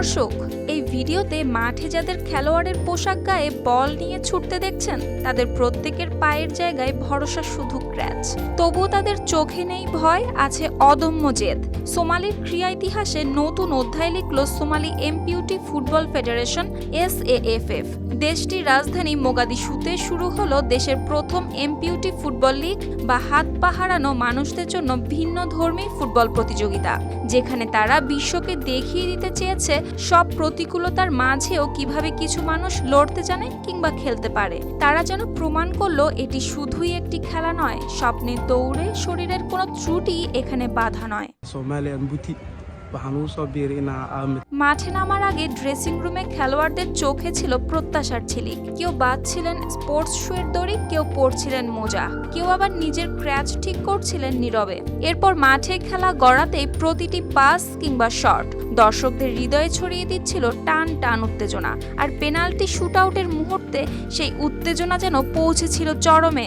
দর্শক এই ভিডিওতে মাঠে যাদের খেলোয়াড়ের পোশাক গায়ে বল নিয়ে ছুটতে দেখছেন, তাদের প্রত্যেকের পায়ের জায়গায় ভরসা শুধু ক্র্যাচ। তবুও তাদের চোখে নেই ভয়, আছে অদম্য জেদ। সোমালির ক্রীড়া ইতিহাসে নতুন অধ্যায় লিখল সোমালি এমপিউটি ফুটবল ফেডারেশন এস দেশটির রাজধানী মোগাদিশুতে শুরু হলো দেশের প্রথম এমপিউটি ফুটবল লিগ বা হাত পা হারানো মানুষদের জন্য ভিন্ন ধর্মী ফুটবল প্রতিযোগিতা, যেখানে তারা বিশ্বকে দেখিয়ে দিতে চেয়েছে সব প্রতিকূলতার মাঝেও কীভাবে কিছু মানুষ লড়তে জানে কিংবা খেলতে পারে, তারা যেন প্রমাণ করল এটি শুধুই একটি খেলা নয় স্বপ্নের দৌড়ে শরীরের কোনো ত্রুটি এখানে বাধা নয়। মাঠে নামার আগে ড্রেসিং রুমে খেলোয়াড়দের চোখে ছিল প্রত্যাশার ছিলিক কেউ বাঁধছিলেন স্পোর্টস শুয়ের দড়ি কেউ পরছিলেন মোজা। কেউ আবার নিজের ক্র্যাচ ঠিক করছিলেন নীরবে। এরপর মাঠে খেলা গড়াতেই প্রতিটি পাস কিংবা শট দর্শকদের হৃদয়ে ছড়িয়ে দিচ্ছিল টান টান উত্তেজনা। আর পেনাল্টি শুট আউটের মুহূর্তে সেই উত্তেজনা যেন পৌঁছেছিল চরমে।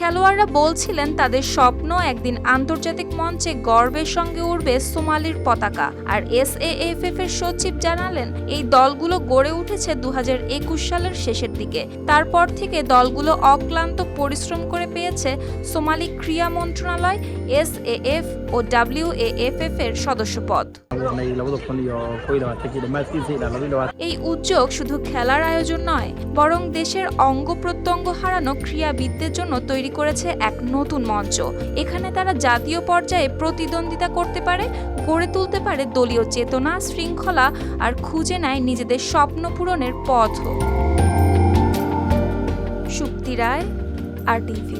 খেলোয়াড়রা বলছিলেন তাদের স্বপ্ন একদিন আন্তর্জাতিক মঞ্চে গর্বের সঙ্গে উঠবে সোমালির পতাকা। আর এস এর সচিব জানালেন, এই দলগুলো গড়ে উঠেছে দুহাজার একুশ সালের শেষের দিকে। তারপর থেকে দলগুলো অক্লান্ত পরিশ্রম করে পেয়েছে সোমালি ক্রীড়া মন্ত্রণালয় এস ও ডাব্লিউ এর সদস্যপদ। iyo labaatan এই উদ্যোগ শুধু খেলার আয়োজন নয়, বরং দেশের অঙ্গ প্রত্যঙ্গ হারানো ক্রীড়াবিদদের জন্য তৈরি করেছে এক নতুন মঞ্চ। এখানে তারা জাতীয় পর্যায়ে প্রতিদ্বন্দ্বিতা করতে পারে, গড়ে তুলতে পারে দলীয় চেতনা, শৃঙ্খলা, আর খুঁজে নেয় নিজেদের স্বপ্ন পূরণের পথও সুপ্তি রায় আর টিভি